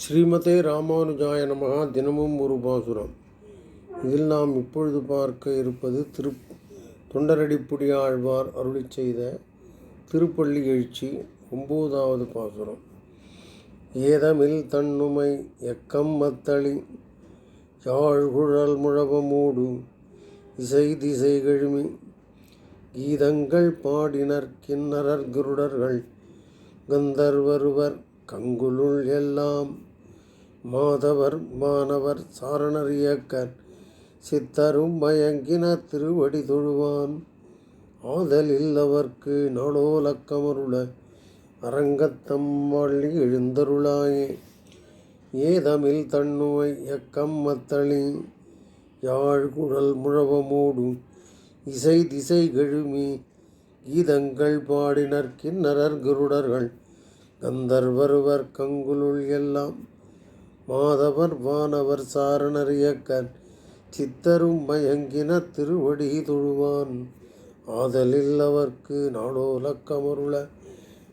ஸ்ரீமதே ராமானுஜாய நமகா. தினமும் ஒரு பாசுரம். இதில் நாம் இப்பொழுது பார்க்க இருப்பது திரு தொண்டரடிப்புடி ஆழ்வார் அருளி செய்த திருப்பள்ளி எழுச்சி ஒம்போதாவது பாசுரம். ஏதமில் தன்னுமை எக்கம் மத்தளி யாழ்குழல் முழவமூடு இசை திசை கழுமி கீதங்கள் பாடினர் கிண்ணறர் குருடர்கள் கந்தர்வருவர் கங்குலுள் எல்லாம் மாதவர் மாணவர் சாரணர் இயக்கர் சித்தரும் மயங்கின திருவடி தொழுவான். ஆதலில் அவர்க்கு நடோலக்கமருள அரங்கத்தம் வள்ளி எழுந்தருளாயே. ஏதமில் தன்னுவை எக்கம் மத்தளி யாழ் குழல் முழவமூடு இசை திசை கெழுமி கீதங்கள் பாடினர் கிண்ணறர் குருடர்கள். கந்தர்வருவர் கங்குலுள் எல்லாம். மாதவர் வானவர் சாரணர் இயக்கன். சித்தரும் மயங்கின திருவடி தொழுவான். ஆதலில் அவர்க்கு நாடோலக்கமருள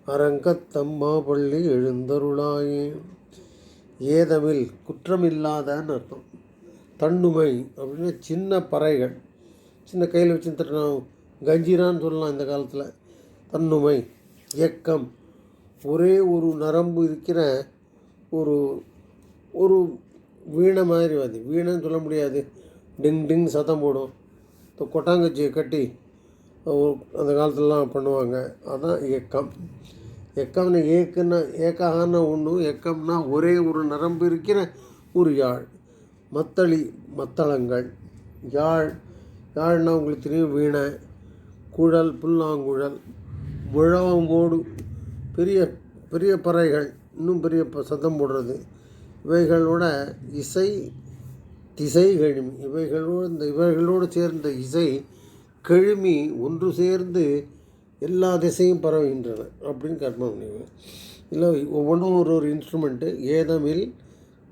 அரங்கத்தம்மா பள்ளி எழுந்தருளாயே. ஏதமில் குற்றமில்லாதன்னு அர்த்தம். தன்னுமை அப்படின்னா சின்ன பறைகள். சின்ன கையில் வச்சு தட்டணும் கஞ்சிரான்னு சொல்லலாம் இந்த காலத்தில். தன்னுமை இயக்கம் ஒரே ஒரு நரம்பு இருக்கிற ஒரு ஒரு வீணை மாதிரி அது. வீணைன்னு சொல்ல முடியாது. டிங் டிங் சத்தம் போடும். இந்த கொட்டாங்கச்சியை கட்டி அந்த காலத்துலலாம் பண்ணுவாங்க. அதுதான் இயக்கம் எக்கம்னு ஏக்குன்னா ஏக்காகனா ஒன்று எக்கம்னா ஒரே ஒரு நரம்பு இருக்கிற ஒரு யாழ். மத்தளி மத்தளங்கள். யாழ் யாழ்னா உங்களுக்கு தெரியும் வீணை. குழல் புல்லாங்குழல். முழவமோடு பெரிய பெரிய பறைகள் இன்னும் பெரிய ப- சத்தம் போடுறது. இவைகளோட இசை திசை கழுமி இவைகளோடு இந்த இவைகளோடு சேர்ந்த இசை கழுமி ஒன்று சேர்ந்து எல்லா திசையும் பரவுகின்றன அப்படின்னு கற்பனை பண்ணுவேன் இல்லை ஒவ்வொன்றும் ஒரு ஒரு இன்ஸ்ட்ருமெண்ட்டு ஏதமில்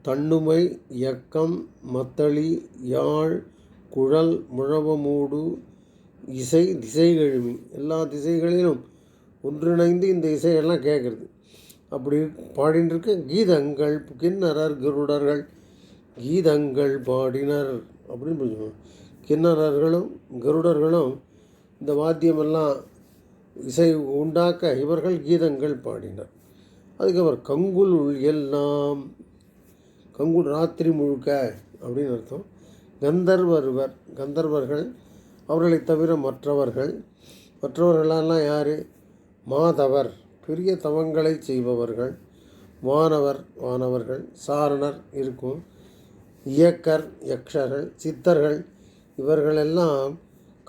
தன்னுமை இயக்கம் மத்தளி யாழ் குழல் முழவமூடு இசை திசை கழுமி. எல்லா திசைகளிலும் ஒன்றிணைந்து இந்த இசையெல்லாம் கேட்குறது அப்படி பாடின்னு இருக்க கீதங்கள் கிண்ணறர் கருடர்கள் கீதங்கள் பாடினர் அப்படின்னு புரிஞ்சுக்கணும் கிண்ணறர்களும் கருடர்களும் இந்த வாத்தியமெல்லாம் இசை உண்டாக்க இவர்கள் கீதங்கள் பாடினர். அதுக்கப்புறம் கங்குல் எல்லாம் கங்குல் ராத்திரி முழுக்க அப்படின்னு அர்த்தம். கந்தர்வருவர் கந்தர்வர்கள் அவர்களை தவிர மற்றவர்கள். மற்றவர்களெல்லாம் யார்? மாதவர் பெரிய தவங்களை செய்பவர்கள் வானவர் வானவர்கள் சாரணர் இருக்கும் இயக்கர் யக்ஷர்கள் சித்தர்கள் இவர்களெல்லாம்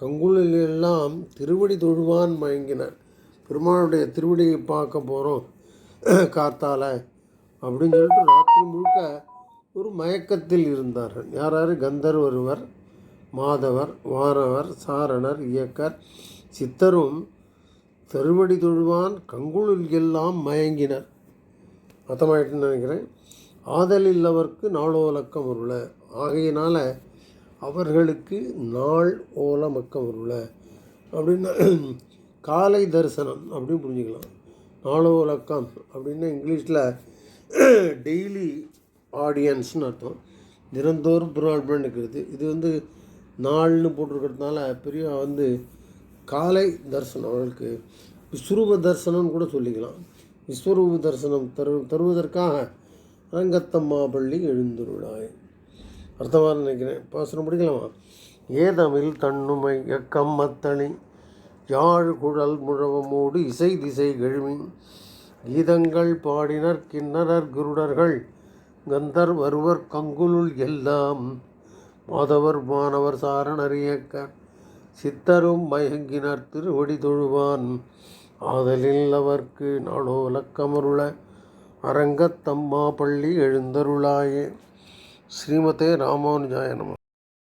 கங்குலிலெல்லாம் திருவடி தொழுவான் மயங்கினர். பெருமாளுடைய திருவடியை பார்க்க போகிறோம் காத்தால. அப்படின்னு சொல்லிட்டு ராத்திரி முழுக்க ஒரு மயக்கத்தில் இருந்தார்கள். யார் யார்? கந்தர்வருவர் மாதவர் வானவர் சாரணர் இயக்கர் சித்தரும் திருவடி தொழுவான் கங்குளில் எல்லாம் மயங்கினர். அர்த்தமாயிட்டுன்னு நினைக்கிறேன். ஆதல் இல்லவர்க்கு நாளோலக்கம் உருள. ஆகையினால் அவர்களுக்கு நாள் ஓலமக்கம் உருள. அப்படின்னா காலை தரிசனம் அப்படின்னு புரிஞ்சுக்கலாம். நாளோலக்கம் அப்படின்னா இங்கிலீஷில் டெய்லி ஆடியன்ஸ்னு அர்த்தம். தினந்தோறும் திருவாழ்புரம் இருக்கிறது இது வந்து நாள்னு போட்டிருக்கிறதுனால பெரிய வந்து காலை தரிசனம் அவர்களுக்கு விஸ்வரூப தரிசனம்னு கூட சொல்லிக்கலாம். விஸ்வரூப தரிசனம் தரு தருவதற்காக ரங்கத்தம்மா பள்ளி எழுந்துருளாய். அர்த்தமாக நினைக்கிறேன். பாசனம் படிக்கலாமா? ஏதமில் தன்னுமை எக்கம் மத்தளி யாழ் குழல் முழவமோடு இசை திசை கழுமி கீதங்கள் பாடினர் கிண்ணறர் குருடர்கள் கந்தர் வருவர் கங்குலுள் எல்லாம். மாதவர் மாணவர் சாரணர் இயக்க சித்தரும் மயங்கினர் திருவடி தொழுவான். ஆதலில் அவர்க்கு நாடோலக்கமருள அரங்கத்தம்மா பள்ளி எழுந்தருளாயே. ஸ்ரீமதே ராமானுஜாய நம.